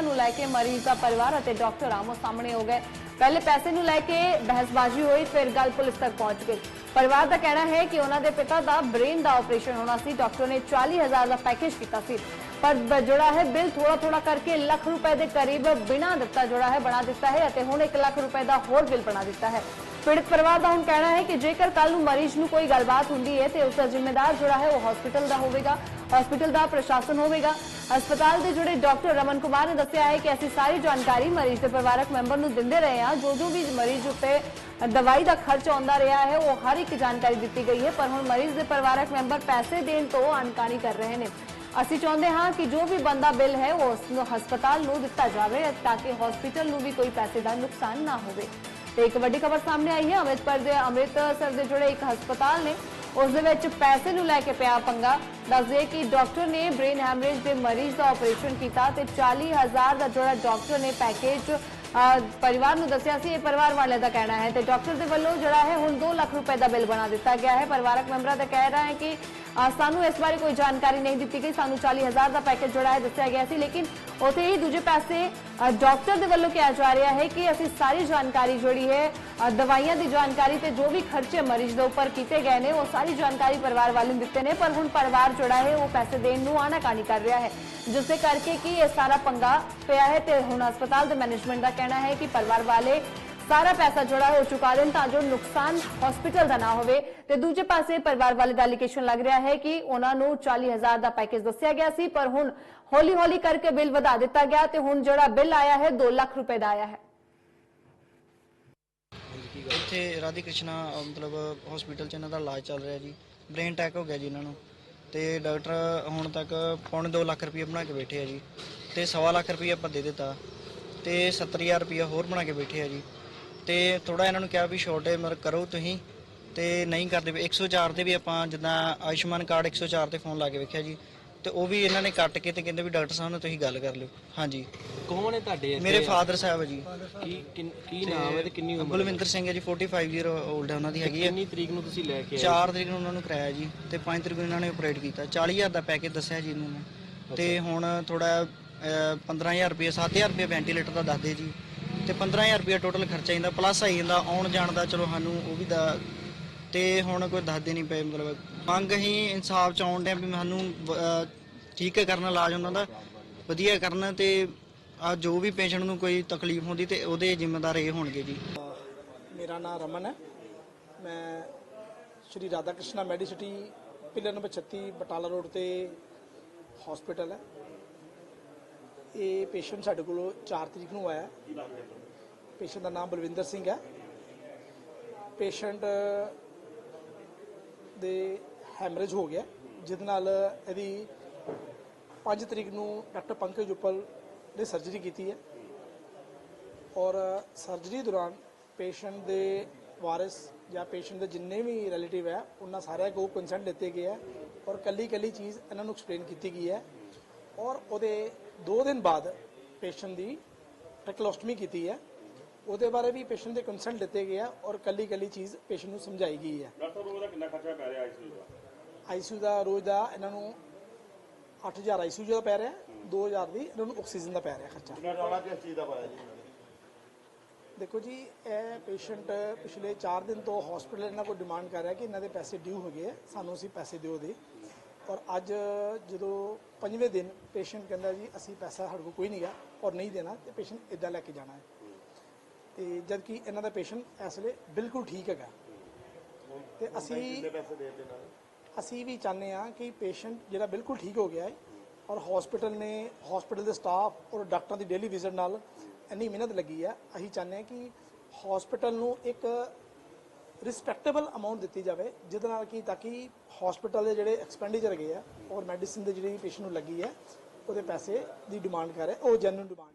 ਪੈਸਿਆਂ ਨੂੰ ਲੈ ਕੇ ਮਰੀਜ਼ ਦਾ ਪਰਿਵਾਰ ਅਤੇ ਡਾਕਟਰ ਆਮੋ ਸਾਹਮਣੇ ਹੋ ਗਏ। ਪਹਿਲੇ ਪੈਸੇ ਨੂੰ ਲੈ ਕੇ ਬਹਿਸਬਾਜ਼ੀ ਹੋਈ, ਫਿਰ ਗੱਲ ਪੁਲਿਸ ਤੱਕ ਪਹੁੰਚ ਗਈ। ਪਰਿਵਾਰ ਦਾ ਕਹਿਣਾ ਹੈ ਕਿ ਉਹਨਾਂ ਦੇ ਪਿਤਾ ਦਾ ਬ੍ਰੇਨ ਦਾ ਆਪਰੇਸ਼ਨ ਹੋਣਾ ਸੀ। ਡਾਕਟਰ ਨੇ 40000 ਦਾ ਪੈਕੇਜ ਕੀਤਾ ਸੀ। ਪਰ ਬ- ਜਿਹੜਾ ਹੈ ਬਿੱਲ ਥੋੜਾ ਥੋੜਾ ਕਰਕੇ ਲੱਖ ਰੁਪਏ ਦੇ ਕਰੀਬ ਬਿਨਾਂ ਦਿੱਤਾ ਜਿਹੜਾ ਹੈ ਬਣਾ ਦਿੱਤਾ ਹੈ ਅਤੇ ਹੁਣ 1 ਲੱਖ ਰੁਪਏ ਦਾ ਹੋਰ ਬਿੱਲ ਬਣਾ ਦਿੱਤਾ ਹੈ ਪੀੜਤ ਪਰਿਵਾਰ ਦਾ ਹੁਣ ਕਹਿਣਾ ਹੈ ਕਿ ਜੇਕਰ ਕੱਲ ਨੂੰ ਮਰੀਜ਼ ਨੂੰ ਕੋਈ ਗੱਲਬਾਤ ਹੁੰਦੀ ਹੈ ਤੇ ਉਸ ਦਾ ਜ਼ਿੰਮੇਦਾਰ ਜਿਹੜਾ ਹੈ ਉਹ ਹਸਪੀਟਲ ਦਾ ਹੋਵੇਗਾ ਹਸਪੀਟਲ ਦਾ ਪ੍ਰਸ਼ਾਸਨ ਹੋਵੇਗਾ ਹਸਪਤਾਲ ਦੇ ਜਿਹੜੇ ਡਾਕਟਰ ਰਮਨ ਕੁਮਾਰ ਨੇ ਦੱਸਿਆ ਹੈ ਕਿ ਅਸੀਂ ਸਾਰੀ ਜਾਣਕਾਰੀ ਮਰੀਜ਼ ਦੇ ਪਰਿਵਾਰਕ ਮੈਂਬਰ ਨੂੰ ਦਿੰਦੇ ਰਹੇ ਹਾਂ ਜੋ ਜੋ ਵੀ ਮਰੀਜ਼ ਉੱਤੇ ਦਵਾਈ ਦਾ ਖਰਚ ਆਉਂਦਾ ਰਿਹਾ ਹੈ ਉਹ ਹਰ ਇੱਕ ਜਾਣਕਾਰੀ ਦਿੱਤੀ ਗਈ ਹੈ ਪਰ ਹੁਣ ਮਰੀਜ਼ ਦੇ ਪਰਿਵਾਰਕ ਮੈਂਬਰ ਪੈਸੇ ਦੇਣ ਤੋਂ ਅਣਕਾਣੀ ਕਰ ਰਹੇ ਨੇ ਅਸੀਂ ਚਾਹੁੰਦੇ ਹਾਂ ਕਿ ਜੋ ਵੀ ਬੰਦਾ ਬਿੱਲ ਹੈ, ਉਹ ਉਸ ਨੂੰ ਹਸਪਤਾਲ ਨੂੰ ਦਿੱਤਾ ਜਾਵੇ ਤਾਂ ਕਿ ਹਸਪੀਟਲ ਨੂੰ ਵੀ ਕੋਈ ਪੈਸੇ ਦਾ ਨੁਕਸਾਨ ਨਾ ਹੋਵੇ। ਤੇ ਇੱਕ ਵੱਡੀ ਖਬਰ ਸਾਹਮਣੇ ਆਈ ਹੈ, ਅੰਮ੍ਰਿਤਸਰ ਦੇ ਅੰਮ੍ਰਿਤਸਰ ਦੇ ਜਿਹੜੇ ਇੱਕ ਹਸਪਤਾਲ ਨੇ, ਉਸ ਦੇ ਵਿੱਚ ਪੈਸੇ ਨੂੰ ਲੈ ਕੇ ਪਿਆ ਪੰਗਾ। ਦੱਸਦੇ ਕਿ ਡਾਕਟਰ ਨੇ ਬ੍ਰੇਨ ਹੈਮਰੇਜ ਦੇ ਮਰੀਜ਼ ਦਾ ਆਪਰੇਸ਼ਨ ਕੀਤਾ ਤੇ 40000 ਦਾ ਜਿਹੜਾ ਡਾਕਟਰ ਨੇ ਪੈਕੇਜ ਪਰਿਵਾਰ ਨੂੰ ਦੱਸਿਆ ਸੀ, ਇਹ ਪਰਿਵਾਰ ਵਾਲਿਆਂ ਦਾ ਕਹਿਣਾ ਹੈ ਤੇ ਡਾਕਟਰ ਦੇ ਵੱਲੋਂ ਜਿਹੜਾ ਹੈ ਹੁਣ 2 ਲੱਖ ਰੁਪਏ ਦਾ ਬਿੱਲ ਬਣਾ ਦਿੱਤਾ ਗਿਆ ਹੈ। ਪਰਿਵਾਰਕ ਮੈਂਬਰਾਂ ਦਾ ਕਹਿ ਰਿਹਾ ਹੈ ਕਿ ਸਾਨੂੰ ਇਸ ਬਾਰੇ ਕੋਈ ਜਾਣਕਾਰੀ ਨਹੀਂ ਦਿੱਤੀ ਗਈ। ਸਾਨੂੰ 40000 ਦਾ ਪੈਕੇਜ ਜਿਹੜਾ ਹੈ ਦੱਸਿਆ ਗਿਆ ਸੀ, ਲੇਕਿਨ ਉਥੇ ਹੀ ਦੂਜੇ ਪਾਸੇ ਡਾਕਟਰ ਦੇ ਵੱਲੋਂ ਕਿਹਾ ਜਾ ਰਿਹਾ ਹੈ ਕਿ ਅਸੀਂ ਸਾਰੀ ਜਾਣਕਾਰੀ ਜਿਹੜੀ ਹੈ ਦਵਾਈਆਂ ਦੀ ਜਾਣਕਾਰੀ ਤੇ ਜੋ ਵੀ ਖਰਚੇ ਮਰੀਜ਼ ਦੇ ਉੱਪਰ ਕੀਤੇ ਗਏ ਨੇ, ਉਹ ਸਾਰੀ ਜਾਣਕਾਰੀ ਪਰਿਵਾਰ ਵਾਲੇ ਨੂੰ ਦਿੱਤੇ ਨੇ, ਪਰ ਹੁਣ ਪਰਿਵਾਰ ਜਿਹੜਾ ਹੈ, ਉਹ ਪੈਸੇ ਦੇਣ ਨੂੰ ਆਨਾਕਾਨੀ ਕਰ ਰਿਹਾ ਹੈ। ਜਿਸ ਦੇ ਕਰਕੇ ਕਿ ਇਹ ਸਾਰਾ ਪੰਗਾ ਪਿਆ ਹੈ ਤੇ ਹੁਣ ਹਸਪਤਾਲ ਦੇ ਮੈਨੇਜਮੈਂਟ ਦਾ ਕਹਿਣਾ ਹੈ ਕਿ ਪਰਿਵਾਰ ਵਾਲੇ ਸਾਰਾ ਪੈਸਾ ਜਿਹੜਾ ਹੈ ਉਹ ਚੁਕਾ ਦੇਣ ਤਾਂ ਜੋ ਨੁਕਸਾਨ ਹਸਪੀਟਲ ਦਾ ਨਾ ਹੋਵੇ। ਤੇ ਦੂਜੇ ਪਾਸੇ ਪਰਿਵਾਰ ਵਾਲੇ ਦਾ ਐਲੀਗੇਸ਼ਨ ਲੱਗ ਰਿਹਾ ਹੈ ਕਿ ਉਹਨਾਂ ਨੂੰ 40000 ਦਾ ਪੈਕੇਜ ਦੱਸਿਆ ਗਿਆ ਸੀ, ਪਰ ਹੁਣ ਹੌਲੀ ਹੌਲੀ ਕਰਕੇ ਬਿੱਲ ਵਧਾ ਦਿੱਤਾ ਗਿਆ ਤੇ ਹੁਣ ਜਿਹੜਾ ਬਿੱਲ ਆਇਆ ਹੈ 2 ਲੱਖ ਰੁਪਏ ਦਾ ਆਇਆ ਹੈ। ਇੱਥੇ ਰਾਧੇ ਕ੍ਰਿਸ਼ਨਾ ਮਤਲਬ ਹਸਪੀਟਲ 'ਚ ਇਹਨਾਂ ਦਾ ਇਲਾਜ ਚੱਲ ਰਿਹਾ ਜੀ। ਬ੍ਰੇਨ ਅਟੈਕ ਹੋ ਗਿਆ ਜੀ ਇਹਨਾਂ ਨੂੰ। ਤੇ ਡਾਕਟਰ ਹੁਣ ਤੱਕ ਪੌਣੇ 2 ਲੱਖ ਰੁਪਏ ਬਣਾ ਕੇ ਬੈਠੇ ਆ ਜੀ। ਤੇ ਸਵਾ ਲੱਖ ਰੁਪਏ ਆਪਾਂ ਦੇ ਦਿੱਤਾ। ਤੇ 70000 ਰੁਪਏ ਹੋਰ ਬਣਾ ਕੇ ਬੈਠੇ ਆ ਜੀ। ਤੇ ਥੋੜਾ ਇਹਨਾਂ ਨੂੰ ਕਿਹਾ ਵੀ ਛੋਟੇ ਮਰ ਕਰੋ ਤੁਸੀਂ। ਤੇ ਨਹੀਂ ਕਰਦੇ ਵੀ 104 ਤੇ ਵੀ ਆਪਾਂ ਜਿੱਦਾਂ ਆਯੁਸ਼ਮਾਨ ਕਾਰਡ 104 ਤੇ ਫੋਨ ਲਾ ਕੇ ਵੇਖਿਆ ਜੀ। ਤੇ ਉਹ ਵੀ ਇਹਨਾਂ ਨੇ ਕੱਟ ਕੇ ਤੇ ਕਹਿੰਦੇ ਵੀ ਡਾਕਟਰ ਸਾਹਿਬ ਨਾਲ ਤੁਸੀਂ ਗੱਲ ਕਰ ਲਿਓ। ਹਾਂਜੀ। ਕੌਣ ਹੈ ਤੁਹਾਡੇ ਇੱਥੇ? ਮੇਰੇ ਫਾਦਰ ਸਾਹਿਬ ਜੀ। ਕੀ ਕਿੰਨ- ਕੀ ਨਾਮ ਹੈ ਤੇ ਕਿੰਨੀ ਉਮਰ ਹੈ? ਬਲਵਿੰਦਰ ਸਿੰਘ ਹੈ ਜੀ 45 ਈਅਰ 올ਡ ਹੈ ਉਹਨਾਂ ਦੀ ਹੈਗੀ ਹੈ। ਕਿੰਨੀ ਤਰੀਕ ਨੂੰ ਤੁਸੀਂ ਲੈ ਕੇ ਆਏ? 4 ਤਰੀਕ ਨੂੰ ਉਹਨਾਂ ਨੂੰ ਕਰਾਇਆ ਜੀ ਤੇ 5 ਤਰੀਕ ਨੂੰ ਇਹਨਾਂ ਨੇ ਆਪਰੇਟ ਕੀਤਾ। 40000 ਦਾ ਪੈਕੇਜ ਦੱਸਿਆ ਜੀ ਇਹਨਾਂ ਨੇ। ਤੇ ਹੁਣ ਥੋੜਾ 15000 ਰੁਪਏ 7000 ਰੁਪਏ ਵੈਂਟੀਲੇਟਰ ਦਾ ਦੱਸਦੇ ਜੀ। ਤੇ 15000 ਰੁਪਏ ਟੋਟਲ ਖਰਚਾ ਜਾਂਦਾ ਪਲੱਸ ਆਈ ਜਾਂਦਾ ਆਉਣ ਜਾਣ ਦਾ ਚਲੋ ਸਾਨੂੰ ਉਹ ਵੀ ਦਾ ਤੇ ਹੁਣ ਕੋਈ ਦੱਸਦੇ ਨਹੀਂ ਪਏ ਮਤਲਬ ਮੰਗ ਹੀ ਇਨਸਾਫ ਚ ਆਉਣ ਦੇ ਵੀ ਸਾਨੂੰ ਅਹ, ਠੀਕ ਕਰਨ ਇਲਾਜ ਉਹਨਾਂ ਦਾ ਵਧੀਆ ਕਰਨ ਤੇ ਆ ਜੋ ਵੀ ਪੇਸ਼ੈਂਟ ਨੂੰ ਕੋਈ ਤਕਲੀਫ ਹੁੰਦੀ ਤੇ ਉਹਦੇ ਜ਼ਿੰਮੇਦਾਰ ਇਹ ਹੋਣਗੇ ਜੀ। ਮੇਰਾ ਨਾਮ ਰਮਨ ਹੈ। ਮੈਂ Shri Radha Krishna medicity pillar number 36 Batala road ਤੇ ਹਸਪੀਟਲ ਹੈ। ਇਹ ਪੇਸ਼ੈਂਟ ਸਾਡੇ ਕੋਲ 4 ਤਰੀਕ ਨੂੰ ਆਇਆ। ਪੇਸ਼ੈਂਟ ਦਾ ਨਾਮ ਬਲਵਿੰਦਰ ਸਿੰਘ ਹੈ। ਪੇਸ਼ੈਂਟ ਦੇ ਹੈਮਰੇਜ ਹੋ ਗਿਆ, ਜਿਹਦੇ ਨਾਲ ਇਹਦੀ 5 ਤਰੀਕ ਨੂੰ ਡਾਕਟਰ ਪੰਕਜ ਉਪਲ ਨੇ ਸਰਜਰੀ ਕੀਤੀ ਹੈ। ਔਰ ਸਰਜਰੀ ਦੌਰਾਨ ਪੇਸ਼ੈਂਟ ਦੇ ਵਾਰਿਸ ਜਾਂ ਪੇਸ਼ੈਂਟ ਦੇ ਜਿੰਨੇ ਵੀ ਰਿਲੇਟਿਵ ਹੈ, ਉਹਨਾਂ ਸਾਰਿਆਂ ਕੋ ਕੰਸੈਂਟ ਦਿੱਤੇ ਗਏ ਹੈ ਔਰ ਕੱਲੀ ਕੱਲੀ ਚੀਜ਼ ਇਹਨਾਂ ਨੂੰ ਐਕਸਪਲੇਨ ਕੀਤੀ ਗਈ ਹੈ। ਔਰ ਉਹਦੇ 2 ਦਿਨ ਬਾਅਦ ਪੇਸ਼ੈਂਟ ਦੀ ਟੈਕਲੋਸਟਮੀ ਕੀਤੀ ਹੈ। ਉਹਦੇ ਬਾਰੇ ਵੀ ਪੇਸ਼ੈਂਟ ਦੇ ਕੰਸੈਂਟ ਦਿੱਤੇ ਗਏ ਹੈ ਔਰ ਕੱਲੀ ਕੱਲੀ ਚੀਜ਼ ਪੇਸ਼ੈਂਟ ਨੂੰ ਸਮਝਾਈ ਗਈ ਹੈ ਡਾਕਟਰ ਸਾਹਿਬ ਉਹਦਾ ਕਿੰਨਾ ਖਰਚਾ ਪੈ ਰਿਹਾ ਆਈਸੀਯੂ ਦਾ? ਆਈਸੀਯੂ ਦਾ ਰੋਜ਼ ਦਾ ਇਹਨਾਂ ਨੂੰ 8000 ਆਈਸੀਯੂ ਦਾ ਪੈ ਰਿਹਾ 2000 ਦੀ ਇਹਨਾਂ ਨੂੰ ਆਕਸੀਜਨ ਦਾ ਪੈ ਰਿਹਾ ਖਰਚਾ। ਕਿੰਨਾ ਡਾਲਾ ਕਿਸ ਚੀਜ਼ ਦਾ ਪਾਇਆ ਜੀ ਇਹਨਾਂ ਨੇ? ਦੇਖੋ ਜੀ ਇਹ ਪੇਸ਼ੈਂਟ ਪਿਛਲੇ 4 ਦਿਨ ਤੋਂ ਹਸਪੀਟਲ ਇਹਨਾਂ ਕੋਲ ਡਿਮਾਂਡ ਕਰ ਰਿਹਾ ਕਿ ਇਹਨਾਂ ਦੇ ਪੈਸੇ ਡਿਊ ਹੋ ਗਏ ਆ, ਸਾਨੂੰ ਅਸੀਂ ਪੈਸੇ ਦਿਓ ਦੇ। ਔਰ ਅੱਜ ਜਦੋਂ ਪੰਜਵੇਂ ਦਿਨ ਪੇਸ਼ੈਂਟ ਕਹਿੰਦਾ ਜੀ ਅਸੀਂ ਪੈਸਾ ਸਾਡੇ ਕੋਲ ਕੋਈ ਨਹੀਂਗਾ ਔਰ ਨਹੀਂ ਦੇਣਾ ਤੇ ਪੇਸ਼ੈਂਟ ਇਦਾਂ ਲੈ ਕੇ ਜਾਣਾ ਹੈ। ਤੇ ਜਦ ਕਿ ਇਹਨਾਂ ਦਾ ਪੇਸ਼ੈਂਟ ਇਸ ਵੇਲੇ ਬਿਲਕੁਲ ਠੀਕ ਹੈਗਾ। ਤੇ ਅਸੀਂ ਕਿੰਨੇ ਪੈਸੇ ਦੇ ਦਿੱਤੇ ਨਾਲ ਅਸੀਂ ਵੀ ਚਾਹੁੰਦੇ ਹਾਂ ਕਿ ਪੇਸ਼ੈਂਟ ਜਿਹੜਾ ਬਿਲਕੁਲ ਠੀਕ ਹੋ ਗਿਆ ਹੈ ਔਰ ਹਸਪੀਟਲ ਨੇ ਹਸਪੀਟਲ ਦੇ ਸਟਾਫ ਔਰ ਡਾਕਟਰਾਂ ਦੀ ਡੇਲੀ ਵਿਜ਼ਿਟ ਨਾਲ ਇੰਨੀ ਮਿਹਨਤ ਲੱਗੀ ਹੈ। ਅਸੀਂ ਚਾਹੁੰਦੇ ਹਾਂ ਕਿ ਹਸਪੀਟਲ ਨੂੰ ਇੱਕ ਰਿਸਪੈਕਟੇਬਲ ਅਮਾਉਂਟ ਦਿੱਤੀ ਜਾਵੇ ਜਿਹਦੇ ਨਾਲ ਕਿ ਤਾਂ ਕਿ ਹਸਪੀਟਲ ਦੇ ਜਿਹੜੇ ਐਕਸਪੈਂਡੀਚਰ ਗਏ ਆ ਔਰ ਮੈਡੀਸਿਨ ਦੇ ਜਿਹੜੀ ਪੇਸ਼ੈਂਟ ਨੂੰ ਲੱਗੀ ਹੈ ਉਹਦੇ ਪੈਸੇ ਦੀ ਡਿਮਾਂਡ ਕਰ ਰਿਹਾ ਉਹ ਜੈਨੂਇਨ ਡਿਮਾਂਡ